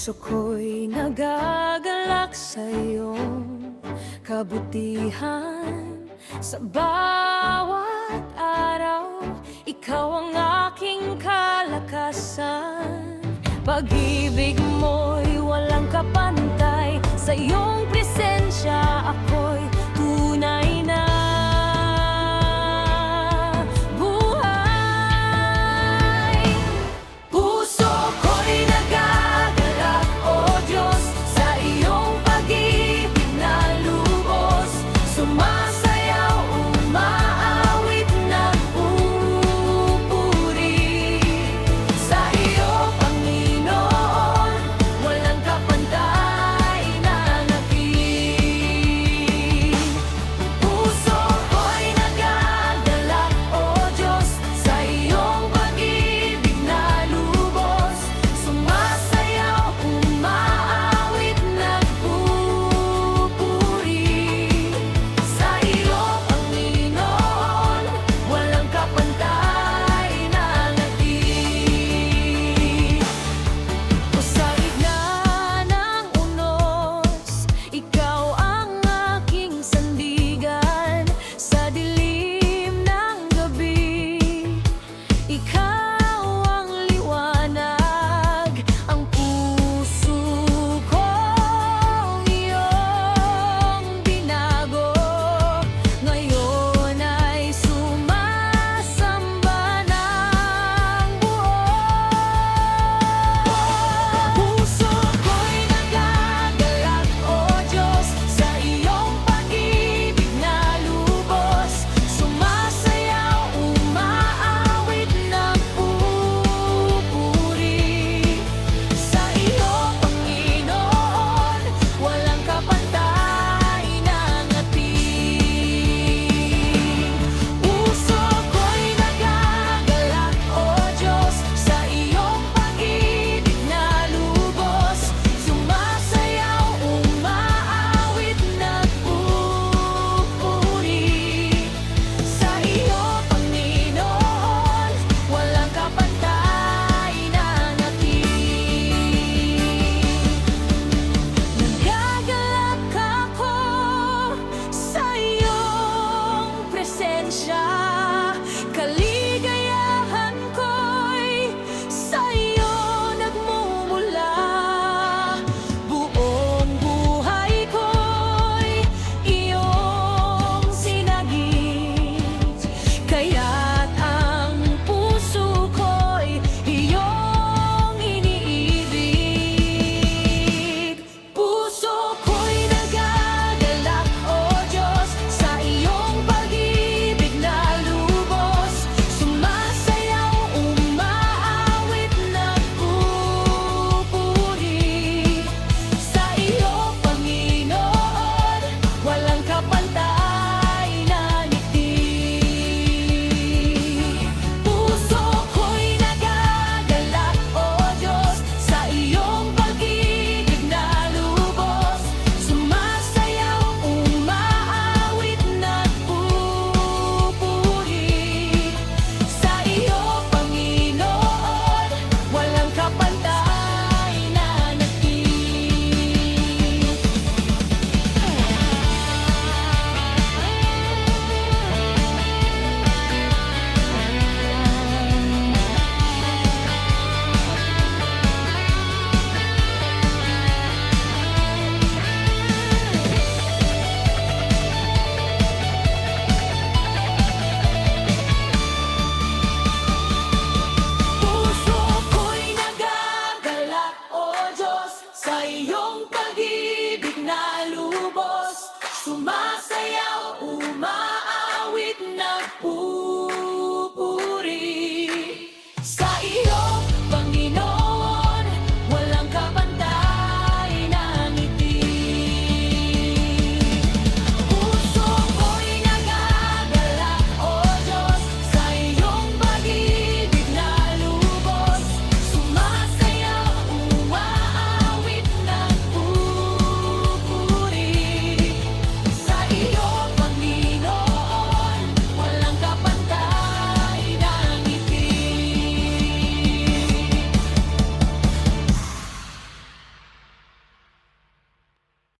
Puso ko'y nagagalak sa iyong kabutihan Sa bawat araw, ikaw ang aking kalakasan. Pag-ibig mo